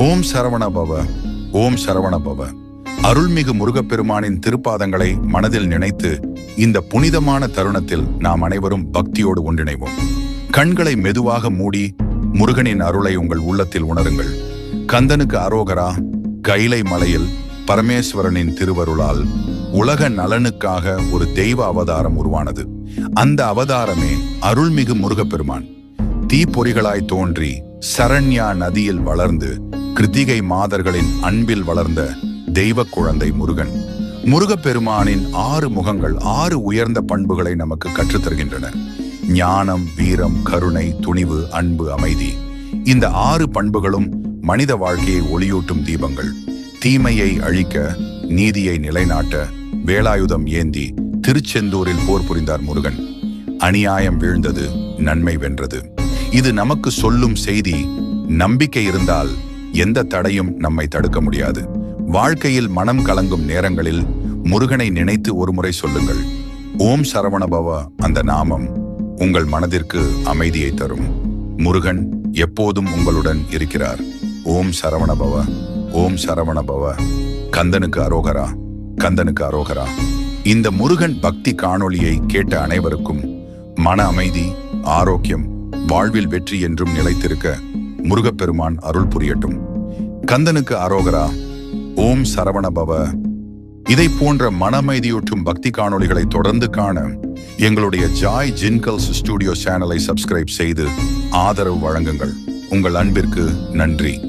ஓம் சரவண பவ ஓம் சரவண பவ. அருள்மிகு முருகப்பெருமானின் திருப்பாதங்களை மனதில் நினைத்து இந்த புனிதமான தருணத்தில் நாம் அனைவரும் பக்தியோடு ஒன்றிணைவோம். கண்களை மெதுவாக மூடி முருகனின் அருளை உங்கள் உள்ளத்தில் உணருங்கள். கந்தனுக்கு அரோகரா கைலை மலையில் பரமேஸ்வரனின் திருவருளால் உலக நலனுக்காக ஒரு தெய்வ அவதாரம் உருவானது. அந்த அவதாரமே அருள்மிகு முருகப்பெருமான் தீப்பொறிகளாய் தோன்றி சரண்யா நதியில் வளர்ந்து கிருத்திகை மாதர்களின் அன்பில் வளர்ந்த தெய்வ குழந்தை முருகன். முருகப்பெருமானின் ஆறு முகங்கள் ஆறு உயர்ந்த பண்புகளை நமக்கு கற்றுத்தருகின்றன ஞானம் வீரம் கருணை துணிவு அன்பு அமைதி. இந்த ஆறு பண்புகளும் மனித வாழ்க்கையை ஒளியூட்டும் தீபங்கள். தீமையை அழிக்க நீதியை நிலைநாட்ட வேலாயுதம் ஏந்தி திருச்செந்தூரில் போர் புரிந்தார் முருகன். அநியாயம் வீழ்ந்தது நன்மை வென்றது. இது நமக்கு சொல்லும் செய்தி நம்பிக்கை இருந்தால் எந்த தடையும் நம்மை தடுக்க முடியாது. வாழ்க்கையில் மனம் கலங்கும் நேரங்களில் முருகனை நினைத்து ஒருமுறை சொல்லுங்கள். ஓம் சரவணபவ அந்த நாமம் உங்கள் மனதிற்கு அமைதியை தரும். முருகன் எப்போதும் உங்களுடன் இருக்கிறார். ஓம் சரவணபவ ஓம் சரவணபவ. கந்தனுக்கு அரோகரா கந்தனுக்கு அரோகரா. இந்த முருகன் பக்தி காணொளியை கேட்ட அனைவருக்கும் மன அமைதி ஆரோக்கியம் வாழ்வில் வெற்றி என்றும் நிலைத்திருக்க முருகப்பெருமான் அருள் புரியட்டும். கந்தனுக்கு அரோகரா ஓம் சரவணபவ. இதை போன்ற மனமைதியூட்டும் பக்தி காணொளிகளை தொடர்ந்து காண எங்களுடைய ஜாய் ஜின்கல்ஸ் ஸ்டுடியோ சேனலை சப்ஸ்கிரைப் செய்து ஆதரவு வழங்குங்கள். உங்கள் அன்பிற்கு நன்றி.